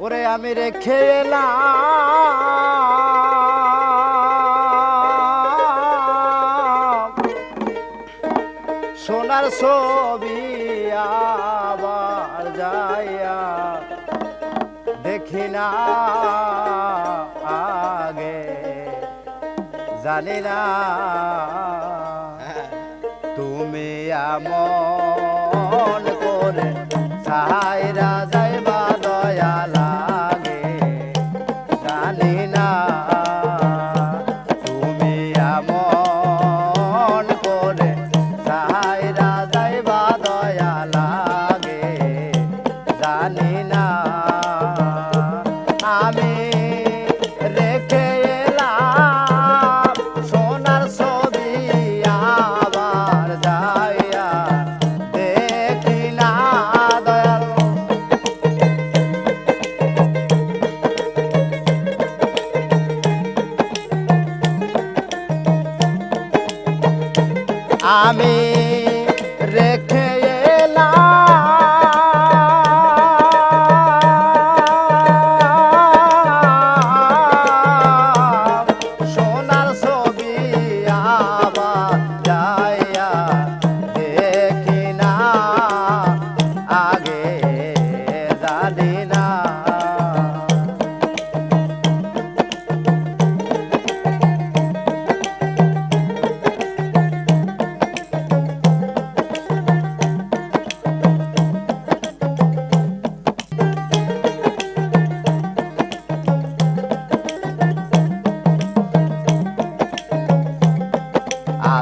ওরে আমি রেখে এলাম সোনার ছবি আবার যাইয়া দেখি না আগে জানি না হ্যাঁ। তুমি আমন করে সাহায় রাজা Amém.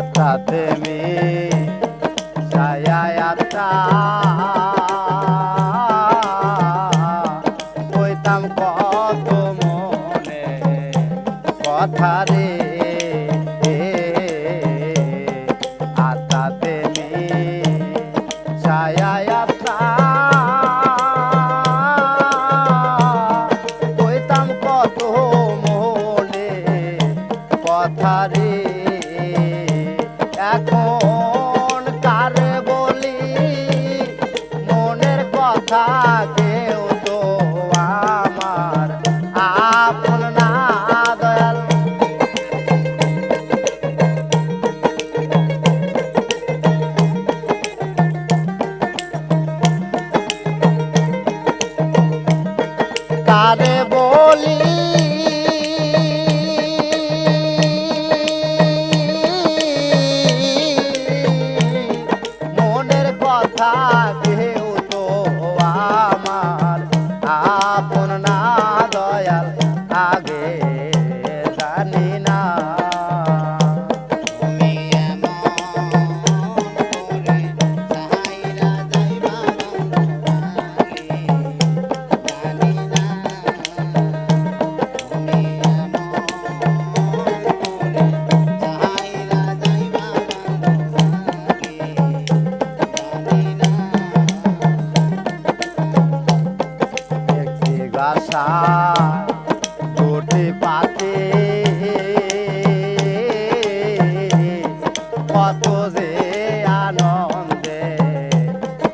মাথাতে মেয়ে Ah,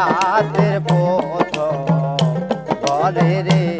রাতের পথ বলে রে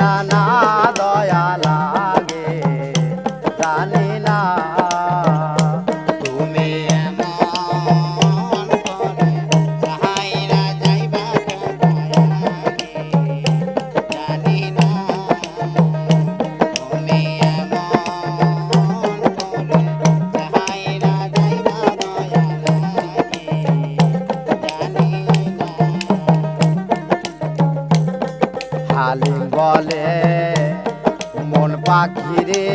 না পাখিরে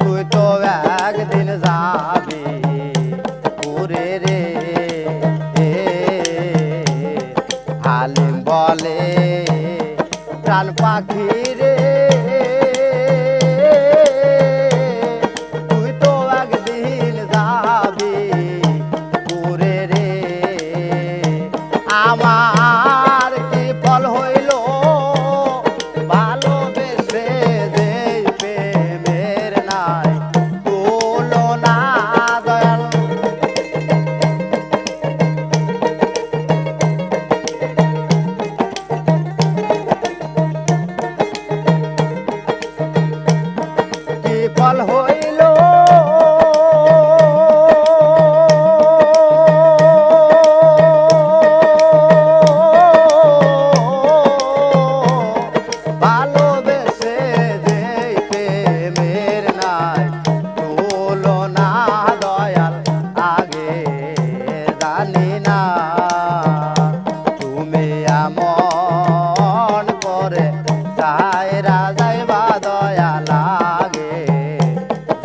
তুই তো একদিন যাবি ঘুরে রে। আলিম বলে প্রাণ পাখিরে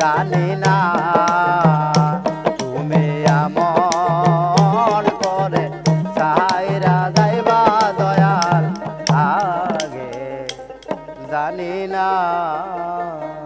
ચાલેલા